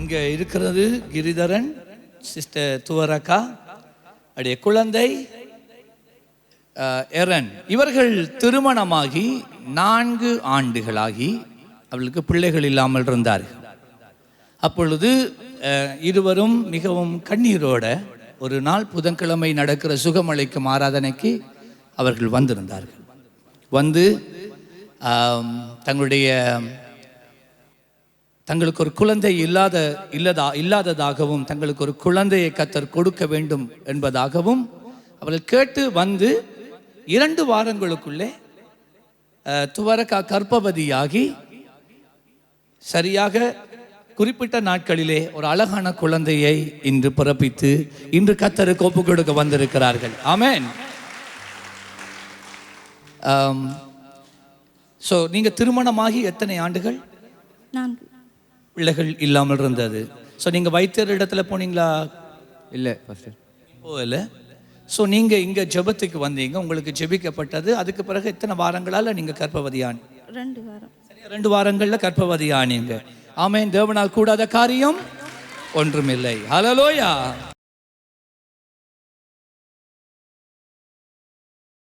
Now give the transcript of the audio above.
இங்கே இருக்கிறது கிரிதரன் சிஸ்டர் துவரக்கா அடைய குழந்தை எரன். இவர்கள் திருமணமாகி நான்கு ஆண்டுகளாகி அவளுக்கு பிள்ளைகள் இல்லாமல் இருந்தார்கள். அப்பொழுது இருவரும் மிகவும் கண்ணீரோட ஒரு நாள் புதன்கிழமை நடக்கிற சுகமளிக்கும் ஆராதனைக்கு அவர்கள் வந்திருந்தார்கள். வந்து தங்களுடைய தங்களுக்கு ஒரு குழந்தை இல்லாத இல்லதா இல்லாததாகவும் தங்களுக்கு ஒரு குழந்தையை கத்தர் கொடுக்க வேண்டும் என்பதாகவும் அவர்கள் கேட்டு வந்து இரண்டு வாரங்களுக்குள்ளே துவரக்கா கற்பவதியாகி சரியாக குறிப்பிட்ட நாட்களிலே ஒரு அழகான குழந்தையை இன்று பிறப்பித்து இன்று கத்தருக்கு ஒப்பு கொடுக்க வந்திருக்கிறார்கள். ஆமேன். ஸோ நீங்கள் திருமணமாகி எத்தனை ஆண்டுகள்? நான்கு. பிள்ளைகள் இல்லாமல் இருந்தது. ஸோ நீங்கள் வைத்தியர் இடத்துல போனீங்களா? இல்லை ஃபஸ்ட்டு போகல. ஸோ நீங்கள் இங்கே ஜெபத்துக்கு வந்தீங்க. உங்களுக்கு ஜெபிக்கப்பட்டது. அதுக்கு பிறகு எத்தனை வாரங்களால் நீங்கள் கர்ப்பவதியானி? ரெண்டு வாரம். சரியா ரெண்டு வாரங்களில் கர்ப்பவதியானீங்க. ஆமேன். தேவனால் கூடாத காரியம் ஒன்றுமில்லை. ஹலலோயா